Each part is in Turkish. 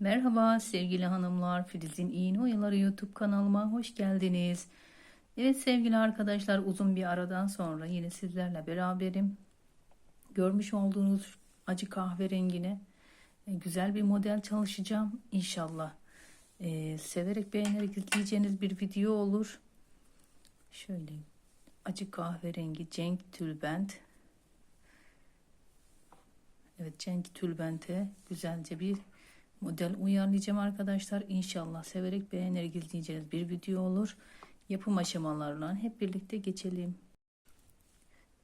Merhaba sevgili hanımlar, Filiz'in İğne Oyaları YouTube kanalıma hoş geldiniz. Evet sevgili arkadaşlar uzun bir aradan sonra yine sizlerle beraberim. Görmüş olduğunuz acı kahverengine e, güzel bir model çalışacağım inşallah. Ee, severek beğenerek izleyeceğiniz bir video olur. Şöyle acı kahverengi Cenk tülbent. Evet Cenk tülbente güzelce bir model uyarlayacağım arkadaşlar. İnşallah severek beğenerek izleyeceğiniz bir video olur. Yapım aşamalarından hep birlikte geçelim.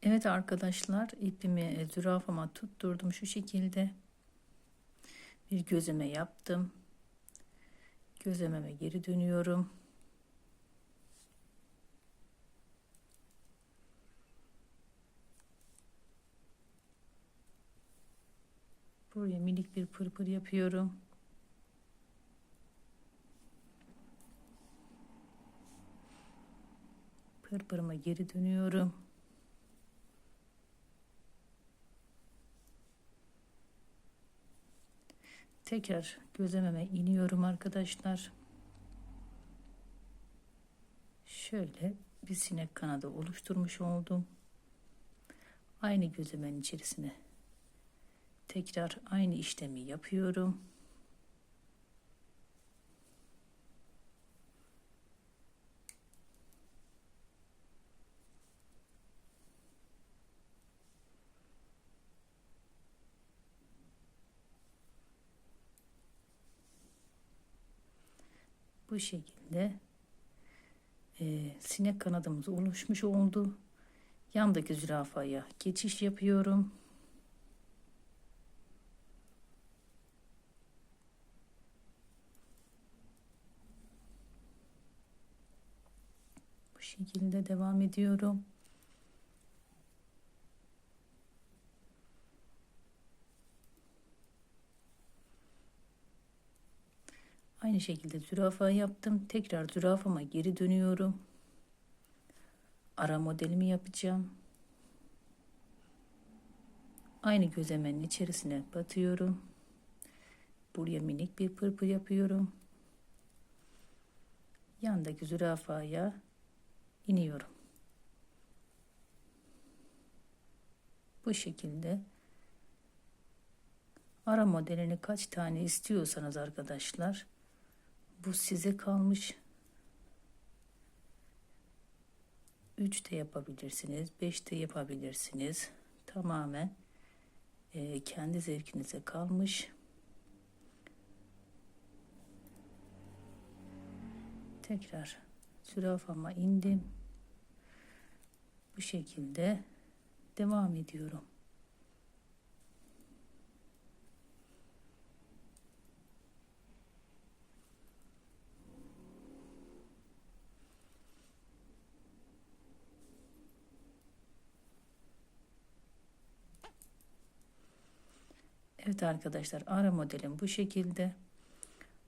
Evet arkadaşlar ipimi zürafama tutturdum şu şekilde. Bir gözeme yaptım. Gözlememe geri dönüyorum. Buraya minik bir pırpır yapıyorum. Pırpırıma geri dönüyorum. Tekrar gözlememe iniyorum arkadaşlar. Şöyle bir sinek kanadı oluşturmuş oldum. Aynı gözlemenin içerisine tekrar aynı işlemi yapıyorum. bu şekilde e, sinek kanadımız oluşmuş oldu. Yandaki zürafaya geçiş yapıyorum. Bu şekilde devam ediyorum. Aynı şekilde zürafa yaptım. Tekrar zürafama geri dönüyorum. Ara modelimi yapacağım. Aynı gözlemenin içerisine batıyorum. Buraya minik bir pırpır yapıyorum. Yandaki zürafaya iniyorum. Bu şekilde ara modelini kaç tane istiyorsanız arkadaşlar bu size kalmış. 3 de yapabilirsiniz. 5 de yapabilirsiniz. Tamamen e, kendi zevkinize kalmış. Tekrar zürafama indim. Bu şekilde devam ediyorum. Evet arkadaşlar ara modelim bu şekilde.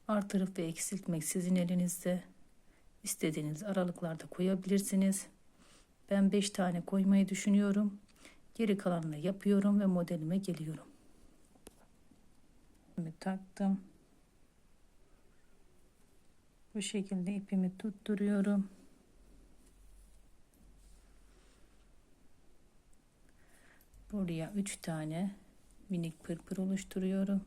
Artırıp ve eksiltmek sizin elinizde. İstediğiniz aralıklarda koyabilirsiniz. Ben 5 tane koymayı düşünüyorum. Geri kalanını yapıyorum ve modelime geliyorum. Şimdi taktım. Bu şekilde ipimi tutturuyorum. Buraya 3 tane minik pırpır oluşturuyorum.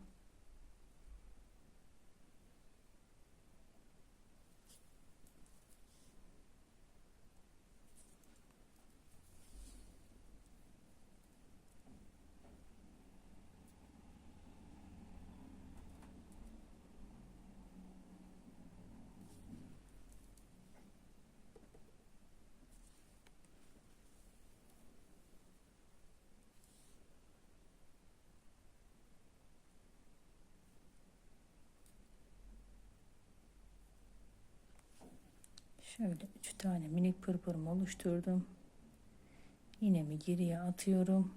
Şöyle üç tane minik pırpırım oluşturdum. İğnemi geriye atıyorum.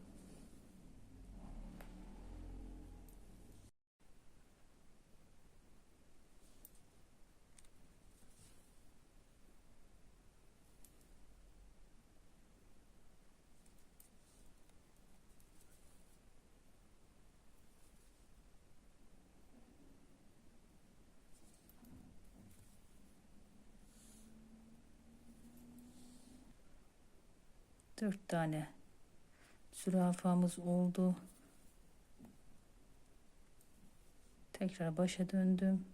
Dört tane zürafamız oldu. Tekrar başa döndüm.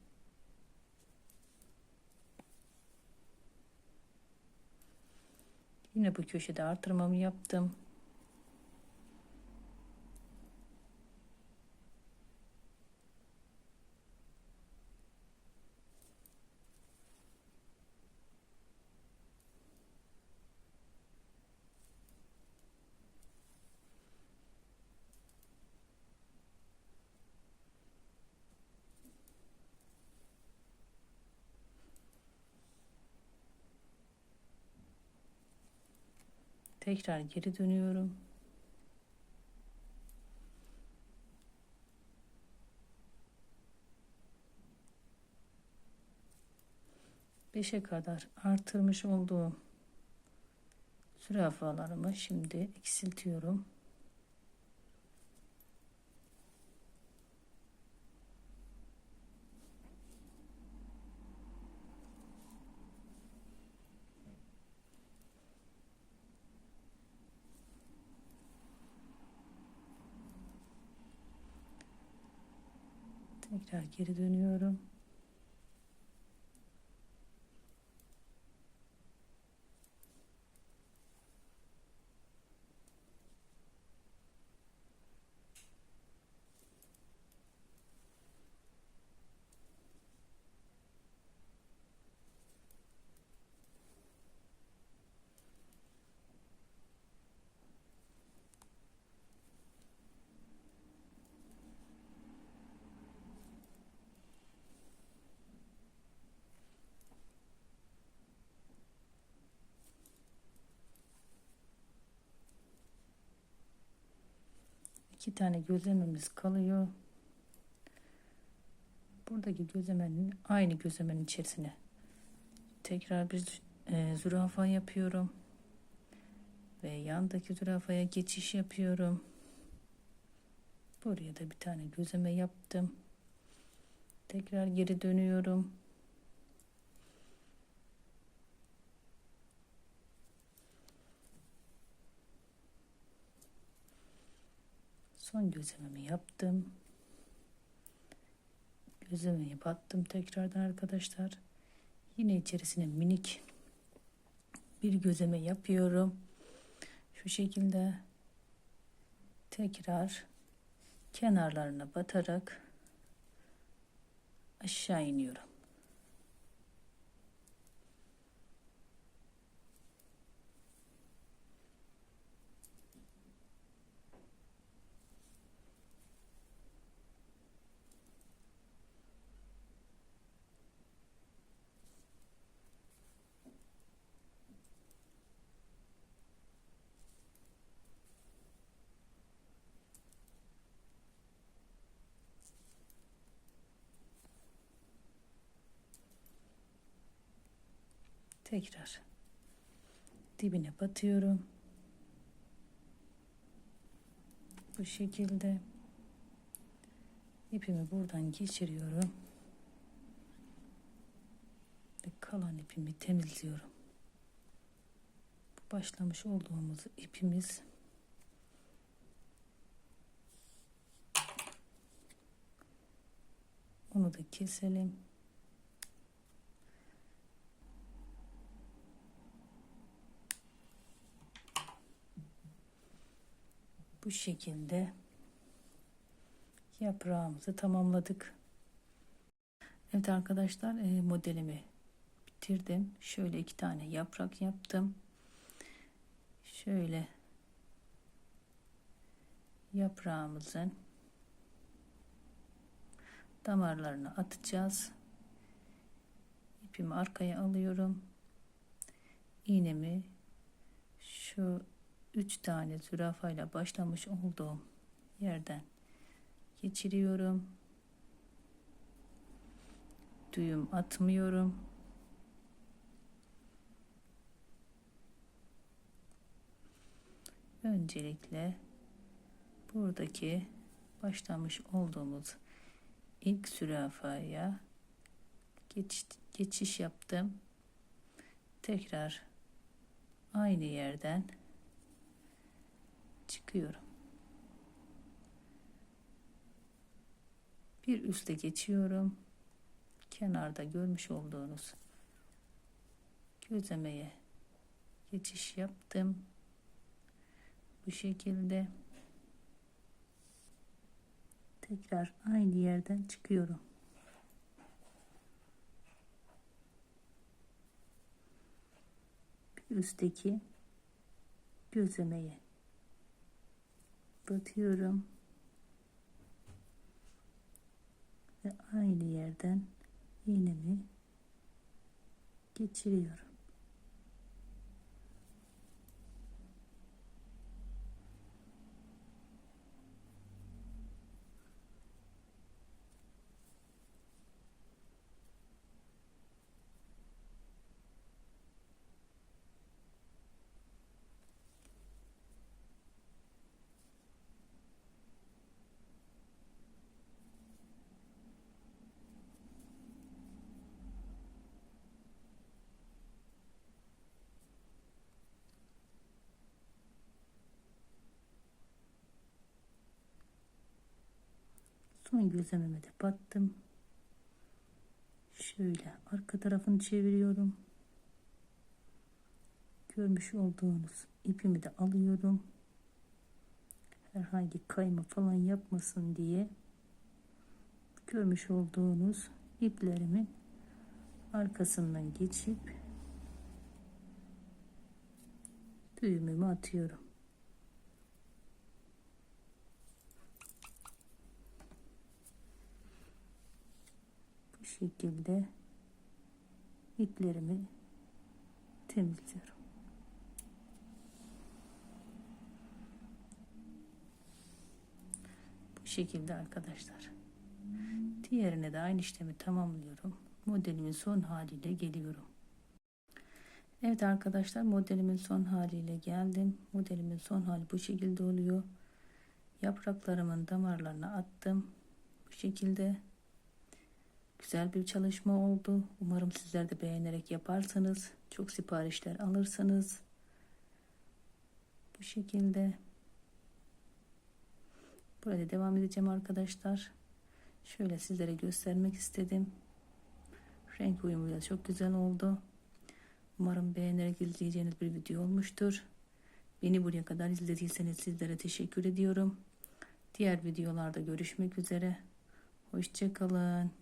Yine bu köşede artırmamı yaptım. Tekrar geri dönüyorum. Beşe kadar artırmış olduğum zürafalarımı şimdi eksiltiyorum. Tekrar geri dönüyorum. İki tane gözlememiz kalıyor. Buradaki gözlemenin aynı gözlemenin içerisine tekrar bir e, zürafa yapıyorum. Ve yandaki zürafaya geçiş yapıyorum. Buraya da bir tane gözleme yaptım. Tekrar geri dönüyorum. Son gözlememi yaptım. Gözlemeyi battım tekrardan arkadaşlar. Yine içerisine minik bir gözleme yapıyorum. Şu şekilde tekrar kenarlarına batarak aşağı iniyorum. Tekrar dibine batıyorum. Bu şekilde ipimi buradan geçiriyorum. Ve kalan ipimi temizliyorum. Başlamış olduğumuz ipimiz onu da keselim. Bu şekilde yaprağımızı tamamladık. Evet arkadaşlar e, modelimi bitirdim. Şöyle iki tane yaprak yaptım. Şöyle yaprağımızın damarlarını atacağız. İpimi arkaya alıyorum. İğnemi şu 3 tane zürafayla başlamış olduğum yerden geçiriyorum. Düğüm atmıyorum. Öncelikle buradaki başlamış olduğumuz ilk zürafaya geç, geçiş yaptım. Tekrar aynı yerden çıkıyorum. Bir üste geçiyorum. Kenarda görmüş olduğunuz gözlemeye geçiş yaptım. Bu şekilde tekrar aynı yerden çıkıyorum. Bir üstteki gözlemeye batıyorum ve aynı yerden iğnemi geçiriyorum. Son gözlememe de battım. Şöyle arka tarafını çeviriyorum. Görmüş olduğunuz ipimi de alıyorum. Herhangi kayma falan yapmasın diye görmüş olduğunuz iplerimin arkasından geçip düğümümü atıyorum. bu şekilde iplerimi temizliyorum. Bu şekilde arkadaşlar. Diğerine de aynı işlemi tamamlıyorum. Modelimin son haliyle geliyorum. Evet arkadaşlar modelimin son haliyle geldim. Modelimin son hali bu şekilde oluyor. Yapraklarımın damarlarına attım. Bu şekilde Güzel bir çalışma oldu. Umarım sizler de beğenerek yaparsanız, çok siparişler alırsanız bu şekilde böyle devam edeceğim arkadaşlar. Şöyle sizlere göstermek istedim. Renk uyumu da çok güzel oldu. Umarım beğenerek izleyeceğiniz bir video olmuştur. Beni buraya kadar izlediyseniz sizlere teşekkür ediyorum. Diğer videolarda görüşmek üzere. Hoşçakalın.